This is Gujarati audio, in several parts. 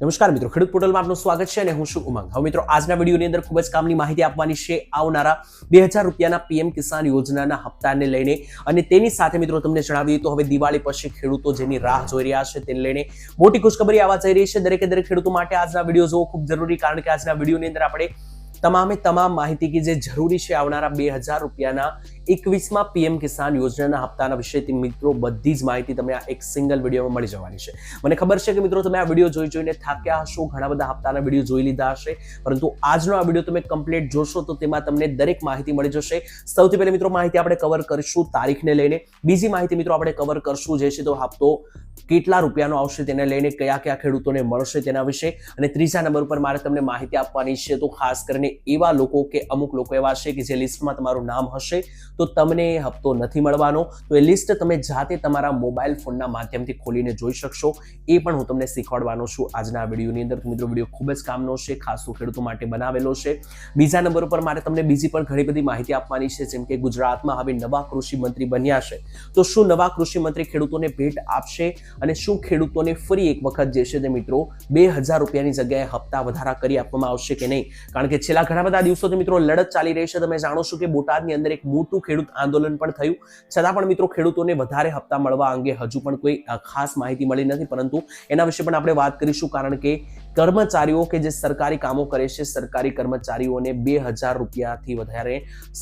નમસ્કાર મિત્રો, ખેડૂત પોર્ટલમાં આપનું સ્વાગત છે અને હું છું ઉમંગ. હવે મિત્રો, આજના વિડીયોની અંદર ખૂબ જ કામની માહિતી આપવાની છે. આવનારા બે હજાર રૂપિયાના પીએમ કિસાન યોજનાના હપ્તાને લઈને અને તેની સાથે મિત્રો તમને જણાવી તો હવે દિવાળી પછી ખેડૂતો જેની રાહ જોઈ રહ્યા છે તેને લઈને મોટી ખુશખબરી આવવા જઈ રહી છે. દરેકે દરેક ખેડૂતો માટે આજના વીડિયો જોવો ખૂબ જરૂરી કારણ કે આજના વિડીયોની અંદર આપણે તમામે તમામ માહિતી કે જે જરૂરી છે આવનારા બે હજાર રૂપિયાના એકવીસમાં પીએમ કિસાન યોજનાના હપ્તાના વિષયથી મિત્રો બધી જ માહિતી તમને આ એક સિંગલ વિડીયોમાં મળી જવાની છે. મને ખબર છે કે મિત્રો તમે આ વીડિયો જોઈ જોઈને થાક્યા હશો, ઘણા બધા હપ્તાના વીડિયો જોઈ લીધા હશે, પરંતુ આજનો આ વીડિયો તમે કમ્પ્લીટ જોશો તો તેમાં તમને દરેક માહિતી મળી જશે. સૌથી પહેલા મિત્રો માહિતી આપણે કવર કરીશું તારીખને લઈને. બીજી માહિતી મિત્રો આપણે કવર કરશું જે છે તો હપ્તો કેટલા રૂપિયાનો આવશે તેને લઈને, કયા કયા ખેડૂતોને મળશે તેના વિશે, અને ત્રીજા નંબર પર મારે તમને માહિતી આપવાની છે તો ખાસ કરીને એવા લોકો કે અમુક લોકો એવા છે કે જે લિસ્ટમાં તમારું નામ હશે. તો તમને એ હપ્તો નથી મળવાનો. તો એ લિસ્ટ તમે જાતે તમારા મોબાઈલ ફોનના માધ્યમથી ખોલીને જોઈ શકશો. એ પણ હું તમને શીખવાડવાનો છું આજના વિડીયોની અંદર. મિત્રો, વીડિયો ખૂબ જ કામનો છે, ખાસ ખેડૂતો માટે બનાવેલો છે. બીજા નંબર ઉપર મારે તમને બીજી પણ ઘણી બધી માહિતી આપવાની છે, જેમ કે ગુજરાતમાં હવે નવા કૃષિ મંત્રી બન્યા છે. તો શું નવા કૃષિ મંત્રી ખેડૂતોને ભેટ આપશે અને શું ખેડૂતોને ફરી એક વખત જે છે તે મિત્રો બે હજાર રૂપિયાની જગ્યાએ હપ્તા વધારા કરી આપવામાં આવશે કે નહીં? કારણ કે છેલ્લા ઘણા બધા દિવસોથી મિત્રો લડત ચાલી રહી છે. તમે જાણો છો કે બોટાદની અંદર એક મોટું ખેડૂત આંદોલન પણ થયું. છતાં પણ મિત્રો ખેડૂતોને વધારે હપ્તા મળવા અંગે હજુ પણ કોઈ ખાસ માહિતી મળી નથી. પરંતુ એના વિશે પણ આપણે વાત કરીશું. કારણ કે કર્મચારીઓ કે જે સરકારી કામો કરે છે, સરકારી કર્મચારીઓને બે હજાર રૂપિયાથી વધારે,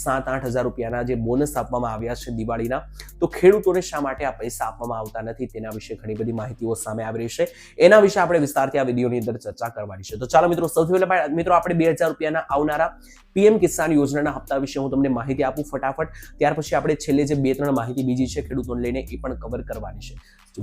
સાત આઠ હજાર રૂપિયાના જે બોનસ આપવામાં આવ્યા છે દિવાળીના, તો ખેડૂતોને શા માટે આ પૈસા આપવામાં આવતા નથી? તેના વિશે ઘણી બધી માહિતીઓ સામે આવી રહી છે. એના વિશે આપણે વિસ્તારથી આ વિડીયોની અંદર ચર્ચા કરવાની છે. તો ચાલો મિત્રો, સૌથી પહેલા મિત્રો, આપણે બે હજાર રૂપિયાના આવનારા પીએમ કિસાન યોજનાના હપ્તા વિશે હું તમને માહિતી આપું ફટાફટ. ત્યાર પછી આપણે છેલ્લે જે બે ત્રણ માહિતી બીજી છે ખેડૂતોને લઈને એ પણ કવર કરવાની છે.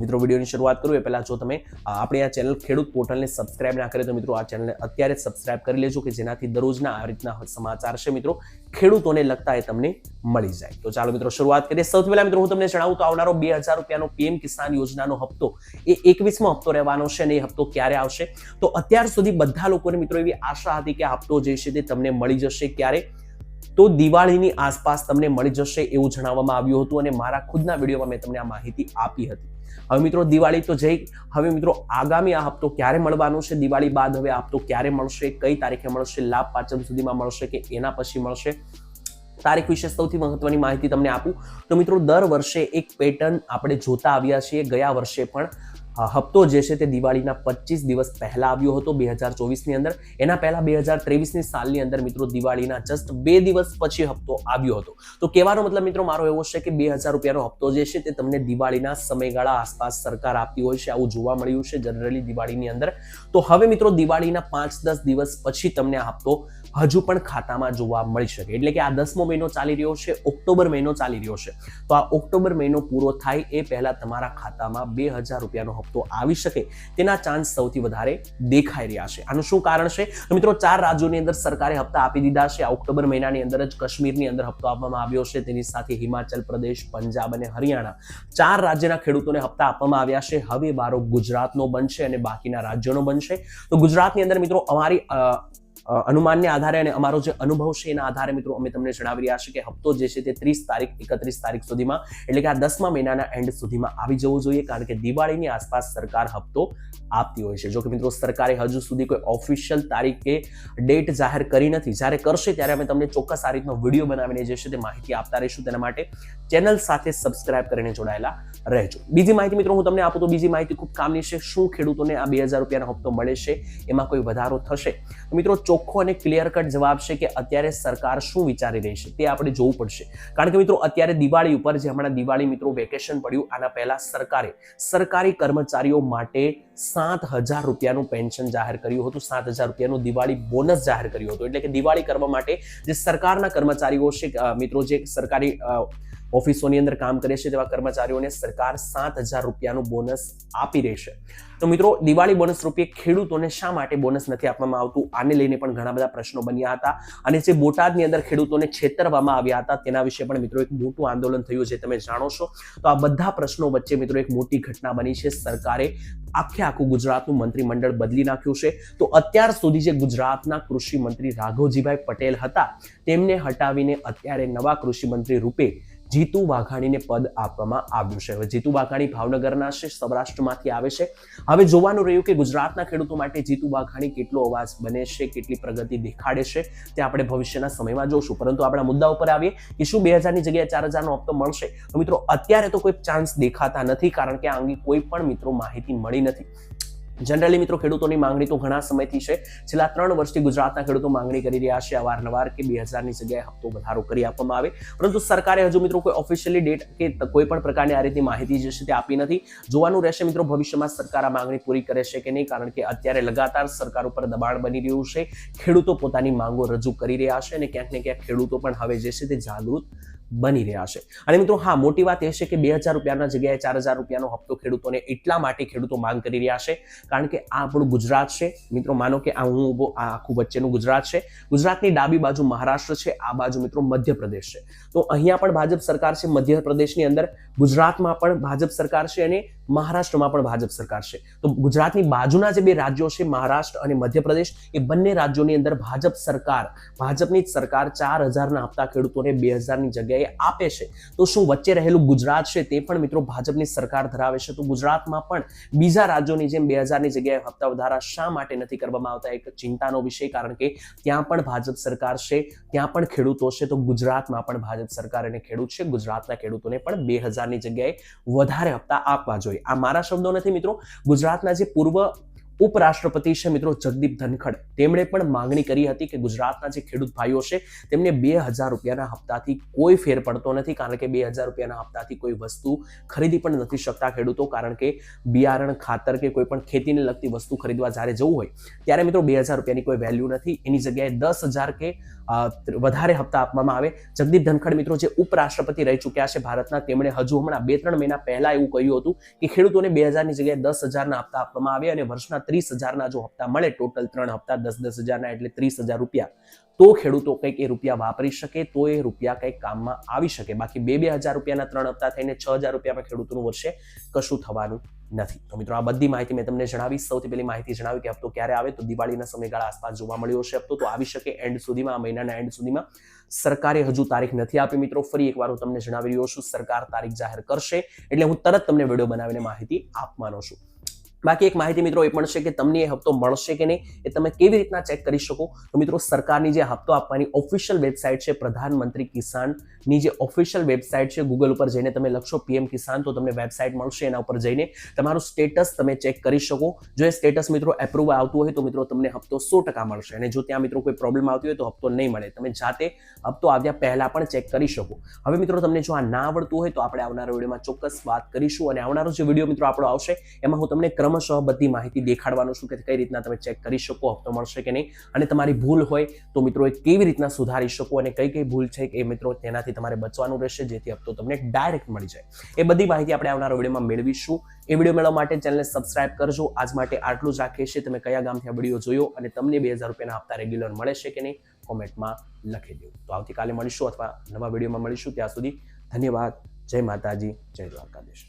મિત્રો, વિડીયોની શરૂઆત કરું. એ પહેલાં જો તમે આપણે આ ચેનલ ખેડૂત પોર્ટલને સબસ્ક્રાઇબ ના કરે તો મિત્રો આ ચેનલને અત્યારે સબસ્ક્રાઇબ કરી લેજો કે જેનાથી દરરોજના આ રીતના સમાચાર છે મિત્રો. ખેડૂતોને લગતા એ તમને મળી જાય. તો ચાલો મિત્રો, શરૂઆત કરીએ. સૌથી પહેલા મિત્રો, હું તમને જણાવું તો આવનારો બે હજાર રૂપિયાનો પીએમ કિસાન યોજનાનો હપ્તો એ એકવીસમો હપ્તો રહેવાનો છે અને એ હપ્તો ક્યારે આવશે? તો અત્યાર સુધી બધા લોકોને મિત્રો એવી આશા હતી કે આ હપ્તો જે છે તે તમને મળી જશે ક્યારે? તો દિવાળીની આસપાસ તમને મળી જશે એવું જણાવવામાં આવ્યું હતું અને મારા ખુદના વિડીયોમાં મેં તમને આ માહિતી આપી હતી. હવે મિત્રો, દિવાળી તો જઈ, હવે મિત્રો, આગામી આ હપ્તો ક્યારે મળવાનો છે? દિવાળી બાદ હવે હપ્તો ક્યારે મળશે? કઈ તારીખે મળશે? લાભ પાંચમ સુધીમાં મળશે કે એના પછી મળશે? તારીખ વિશે સૌથી મહત્વની માહિતી તમને આપું. તો મિત્રો, દર વર્ષે એક પેટર્ન આપણે જોતા આવ્યા છીએ. ગયા વર્ષે પણ હપ્તો જે છે તે દિવાળીના પચીસ દિવસ પહેલા આવ્યો હતો બે હજાર ચોવીસની અંદર. એના પહેલા બે હજાર ત્રેવીસની સાલની અંદર મિત્રો દિવાળીના જસ્ટ બે દિવસ પછી હપ્તો આવ્યો હતો. તો કહેવાનો મતલબ મિત્રો મારો એવો છે કે બે હજાર રૂપિયાનો હપ્તો જે છે તે તમને દિવાળીના સમયગાળા આસપાસ સરકાર આપતી હોય છે, આવું જોવા મળ્યું છે જનરલી દિવાળીની અંદર. તો હવે મિત્રો દિવાળીના પાંચ દસ દિવસ પછી તમને આ હપ્તો હજુ પણ ખાતામાં જોવા મળી શકે. એટલે કે આ દસમો મહિનો ચાલી રહ્યો છે, ઓક્ટોબર મહિનો ચાલી રહ્યો છે. તો આ ઓક્ટોબર મહિનો પૂરો થાય એ પહેલા તમારા ખાતામાં બે હજાર રૂપિયાનો હપ્તો આવી શકે. તેના ચાન્સ સૌથી વધારે દેખાઈ રહ્યા છે. આનું શું કારણ છે? તો મિત્રો, ચાર રાજ્યોની અંદર સરકારે હપ્તા આપી દીધા છે. આ ઓક્ટોબર મહિનાની અંદર જ કાશ્મીરની અંદર હપ્તો આપવામાં આવ્યો છે. તેની સાથે હિમાચલ પ્રદેશ, પંજાબ અને હરિયાણા ચાર રાજ્યના ખેડૂતોને હપ્તા આપવામાં આવ્યા છે. હવે બારો ગુજરાતનો બનશે અને બાકીના રાજ્યોનો બનશે. તો ગુજરાતની અંદર મિત્રો, અમારી અનુમાનને આધારે અને અમારો જે અનુભવ છે એના આધારે મિત્રો અમે તમને જણાવી રહ્યા છીએ કે હપ્તો જે છે તે ત્રીસ તારીખ, એકત્રીસ તારીખ સુધીમાં, એટલે કે આ દસમા મહિનાના એન્ડ સુધીમાં આવી જવું જોઈએ કારણ કે દિવાળીની આસપાસ સરકાર હપ્તો આપતી હોય છે. જો કે મિત્રો સરકારે હજુ સુધી કોઈ ઓફિશિયલ તારીખ કે ડેટ જાહેર કરી નથી. જ્યારે કરશે ત્યારે અમે તમને ચોક્કસ આ રીતનો વીડિયો બનાવીને જે છે તે માહિતી આપતા રહીશું. તેના માટે ચેનલ સાથે સબસ્ક્રાઇબ કરીને જોડાયેલા રહેજો. બીજી માહિતી મિત્રો હું તમને આપું તો બીજી માહિતી ખૂબ કામની છે. શું ખેડૂતોને આ બે હજાર રૂપિયાનો હપ્તો મળે છે? એમાં કોઈ વધારો થશે? મિત્રો ચોખ્ખો અને ક્લિયર કટ જવાબ છે કે અત્યારે સરકાર શું વિચારી રહી છે તે આપણે જોવું પડશે. કારણ કે મિત્રો, અત્યારે દિવાળી ઉપર જે હમણાં દિવાળી મિત્રો વેકેશન પડ્યું, આના પહેલા સરકારે, સરકારી કર્મચારીઓ માટે સાત હજાર રૂપિયાનું પેન્શન જાહેર કર્યું હતું. સાત હજાર રૂપિયાનું દિવાળી બોનસ જાહેર કર્યું હતું. એટલે કે દિવાળી કરવા માટે જે સરકારના કર્મચારીઓ છે મિત્રો જે સરકારી ઓફિસોની અંદર કામ કરે છે તેવા કર્મચારીઓને સરકાર સાત હજાર રૂપિયાનું બોનસ આપી રહેશે તો મિત્રો, દિવાળી બોનસ રૂપે ખેડૂતોને શા માટે બોનસ નથી આપવામાં આવતું? આને લઈને પણ ઘણા બધા પ્રશ્નો બન્યા હતા. અને જે બોટાદની અંદર ખેડૂતોને છેતરવામાં આવ્યા હતા તેના વિશે પણ મિત્રો એક મોટું આંદોલન થયું જે તમે જાણો છો. તો આ બધા પ્રશ્નો વચ્ચે મિત્રો એક મોટી ઘટના બની છે. સરકારે આખે આખું ગુજરાતનું મંત્રીમંડળ બદલી નાખ્યું છે. તો અત્યાર સુધી જે ગુજરાતના કૃષિ મંત્રી રાઘવજીભાઈ પટેલ હતા, તેમને હટાવીને અત્યારે નવા કૃષિ મંત્રી રૂપે જીતુ વાઘાણીને પદ આપવામાં આવ્યું છે. હવે જીતુ વાઘાણી ભાવનગરના છે, સૌરાષ્ટ્રમાંથી આવે છે. હવે જોવાનું રહ્યું કે ગુજરાતના ખેડૂતો માટે જીતુ વાઘાણી કેટલો અવાજ બને છે, કેટલી પ્રગતિ દેખાડે છે, તે આપણે ભવિષ્યના સમયમાં જોશું. પરંતુ આપણા મુદ્દા ઉપર આવીએ કે શું બે હજારની જગ્યાએ ચાર હજારનો હપ્તો મળશે? તો મિત્રો, અત્યારે તો કોઈ ચાન્સ દેખાતા નથી, કારણ કે આ અંગે કોઈ પણ મિત્રો માહિતી મળી નથી. જનરલી મિત્રો, ખેડૂતોની માંગણી તો ઘણા સમયથી છે. છેલ્લા ત્રણ વર્ષથી ગુજરાતના ખેડૂતો માંગણી કરી રહ્યા છે અવારનવાર કે બે હજારની જગ્યાએ હપ્તો વધારો કરી આપવામાં આવે. પરંતુ સરકારે હજુ મિત્રો કોઈ ઓફિશિયલી ડેટ કે કોઈ પણ પ્રકારની આ રીતની માહિતી જે છે તે આપી નથી. જોવાનું રહેશે મિત્રો, ભવિષ્યમાં સરકાર આ માંગણી પૂરી કરે છે કે નહીં? કારણ કે અત્યારે લગાતાર સરકાર ઉપર દબાણ બની રહ્યું છે. ખેડૂતો પોતાની માંગો રજૂ કરી રહ્યા છે અને ક્યાંક ને ક્યાંક ખેડૂતો પણ હવે જે છે તે જાગૃત બની રહ્યા છે. અને મિત્રો, હા, મોટી વાત એ છે કે બે હજાર રૂપિયાના જગ્યાએ ચાર હજાર રૂપિયાનો હપ્તો ખેડૂતોને એટલા માટે ખેડૂતો માંગ કરી રહ્યા છે, કારણ કે આ આપણું ગુજરાત છે. મિત્રો, માનો કે આ હું ઊભો, આ આખું વચ્ચેનું ગુજરાત છે. ગુજરાતની ડાબી બાજુ મહારાષ્ટ્ર છે, આ બાજુ મિત્રો મધ્યપ્રદેશ છે. તો અહીંયા પણ ભાજપ સરકાર છે, મધ્યપ્રદેશની અંદર. ગુજરાતમાં પણ ભાજપ સરકાર છે અને મહારાષ્ટ્રમાં પણ ભાજપ સરકાર છે. તો ગુજરાતની બાજુના જે બે રાજ્યો છે, મહારાષ્ટ્ર અને મધ્યપ્રદેશ, એ બંને રાજ્યોની અંદર ભાજપ સરકાર, ભાજપની સરકાર ચાર હજારના હપ્તા ખેડૂતોને બે હજારની જગ્યાએ આપે છે. તો શું વચ્ચે રહેલું ગુજરાત છે તે પણ મિત્રો ભાજપની સરકાર ધરાવે છે. તો ગુજરાતમાં પણ બીજા રાજ્યોની જેમ બે હજારની જગ્યાએ હપ્તા વધારા શા માટે નથી કરવામાં આવતા? એક ચિંતાનો વિષય કારણ કે ત્યાં પણ ભાજપ સરકાર છે, ત્યાં પણ ખેડૂતો છે. તો ગુજરાતમાં પણ ભાજપ સરકાર અને ખેડૂત છે. ગુજરાતના ખેડૂતોને પણ બે હજારની જગ્યાએ વધારે હપ્તા આપવા જોઈએ. આ મારા શબ્દો નથી મિત્રો. ગુજરાતના જે પૂર્વ ઉપરાષ્ટ્રપતિ છે મિત્રો જગદીપ ધનખડ. તેમણે પણ માંગણી કરી હતી કે ગુજરાતના જે ખેડૂત ભાઈઓ છે, તેમને બે હજાર રૂપિયાના હપ્તાથી કોઈ ફેર પડતો નથી, કારણ કે બે હજાર રૂપિયાના હપ્તાથી કોઈ વસ્તુ ખરીદી પણ નથી શકતા ખેડૂતો, કારણ કે બિયારણ, ખાતર કે કોઈ પણ ખેતીને લગતી વસ્તુ ખરીદવા જ્યારે જવું હોય, ત્યારે મિત્રો બે હજાર રૂપિયાની કોઈ વેલ્યુ નથી. એની જગ્યાએ દસ હજાર કે વધારે હપ્તા આપવામાં આવે. જગદીપ ધનખડ મિત્રો જે ઉપરાષ્ટ્રપતિ રહી ચૂક્યા છે ભારતના, તેમણે હજુ હમણાં બે ત્રણ મહિના પહેલા એવું કહ્યું હતું કે ખેડૂતોને બે હજારની જગ્યાએ દસ હજારના હપ્તા આપવામાં આવે અને વર્ષના ત્રીસ હજારના જો હપ્તા મળે, ટોટલ ત્રણ હપ્તા, દસ દસ હજારના એટલે ત્રીસ હજાર રૂપિયા. તો ખેડૂતો કંઈક એ રૂપિયા વાપરી શકે, તો એ રૂપિયા કંઈક કામમાં આવી શકે. બાકી બે બે હજાર રૂપિયાના ત્રણ હપ્તા થઈને છ હજાર રૂપિયામાં ખેડૂતોનું વર્ષે કશું થવાનું નથી. તો મિત્રો, આ બધી માહિતી મેં તમને જણાવી સૌથી પહેલી માહિતી જણાવી કે હપ્તો ક્યારે આવે? તો દિવાળીના સમયગાળા આસપાસ જોવા મળ્યો હશે હપ્તો. તો આવી શકે એન્ડ સુધીમાં, આ મહિનાના એન્ડ સુધીમાં. સરકારે હજુ તારીખ નથી આપી મિત્રો. ફરી એકવાર હું તમને જણાવી રહ્યો છું. સરકાર તારીખ જાહેર કરશે. એટલે હું તરત તમને વીડિયો બનાવીને માહિતી આપવાનો છું. બાકી એક માહિતી મિત્રો એ પણ છે કે તમને એ હપ્તો મળશે કે નહીં એ તમે કેવી રીતના ચેક કરી શકો? તો મિત્રો સરકારની જે હપ્તો આપવાની ઓફિશિયલ વેબસાઇટ છે પ્રધાનમંત્રી કિસાનની જે ઓફિશિયલ વેબસાઇટ છે ગૂગલ ઉપર જઈને તમે લખશો પીએમ કિસાન તો તમને વેબસાઇટ મળશે એના ઉપર જઈને. તમારું સ્ટેટસ તમે ચેક કરી શકો. જો એ સ્ટેટસ મિત્રો એપ્રુવ આવતું હોય તો મિત્રો તમને હપ્તો સો ટકા મળશે. અને જો ત્યાં મિત્રો કોઈ પ્રોબ્લેમ આવતી હોય તો હપ્તો નહીં મળે. તમે જાતે હપ્તો આવ્યા પહેલાં પણ ચેક કરી શકો. હવે મિત્રો તમને જો આ ના આવડતું હોય તો આપણે આવનારા વિડીયોમાં ચોક્કસ વાત કરીશું. અને આવનારો જે વીડિયો મિત્રો આપણો આવશે, એમાં હું તમને ક્રમશઃ બધી માહિતી દેખાડવાનું છું કે કઈ રીતના તમે ચેક કરી શકો, હપ્તો મળશે કે નહીં. અને તમારી ભૂલ હોય તો મિત્રો એ કેવી રીતના સુધારી શકો અને કઈ કઈ ભૂલ છે એ મિત્રો તેનાથી તમારે બચવાનું રહેશે, જેથી હપ્તો તમને ડાયરેક્ટ મળી જાય. એ બધી માહિતી આપણે આવનારા વિડીયોમાં મેળવીશું. એ વીડિયો મેળવવા માટે ચેનલને સબસ્ક્રાઇબ કરજો. આજ માટે આટલું જ રાખીએ છીએ. તમે કયા ગામથી આ વીડિયો જોયો અને તમને બે હજાર રૂપિયાના હપ્તા રેગ્યુલર મળે છે કે નહીં, કોમેન્ટમાં લખી દો તો આવતીકાલે મળીશું અથવા નવા વિડીયોમાં મળીશું. ત્યાં સુધી ધન્યવાદ. જય માતાજી. જય દ્વારકાધીશ.